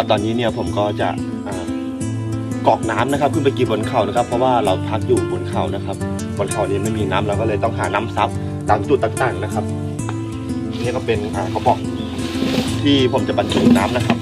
ครับตอนนี้เนี่ยผมก็จะกอกน้ำนะครับ ขึ้นไปกินบนเขานะครับ เพราะว่าเราพักอยู่บนเขานะครับ บนเขานี้ไม่มีน้ำเราก็เลยต้องหาน้ำซับตามจุดต่างๆนะครับ นี่ก็เป็นเขาบอกที่ผมจะบรรจุน้ำนะครับ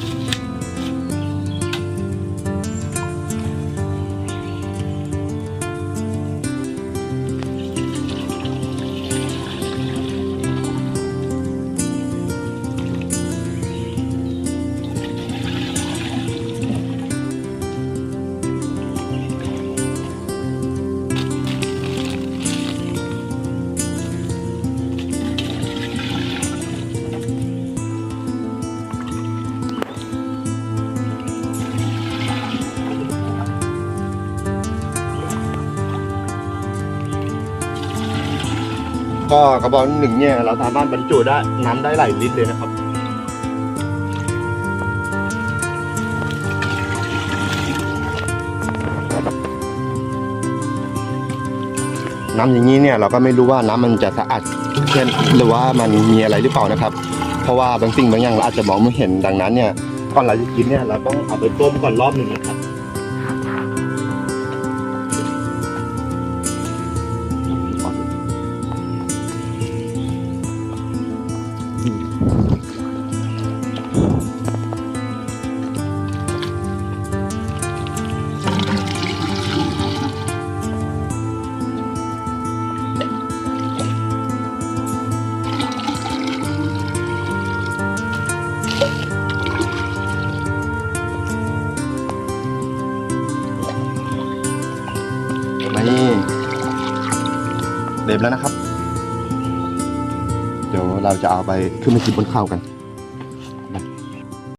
ก็กระบอกหนึ่งเนี่ยเราสามารถบรรจุได้น้ำได้หลายลิตรเลยนะครับ น้ำอย่างนี้เนี่ยเราก็ไม่รู้ว่าน้ำมันจะสะอาดเช่นหรือว่ามันมีอะไรหรือเปล่านะครับ เพราะว่าบางสิ่งบางอย่างเราอาจจะมองไม่เห็นดังนั้นเนี่ยก่อนเราจะกินเนี่ยเราต้องเอาไปต้มก่อนรอบหนึ่งนะครับ เด็บแล้วนะครับ ดี๋ยวเราจะเอาไปขึ้นมากินบนข้าวกัน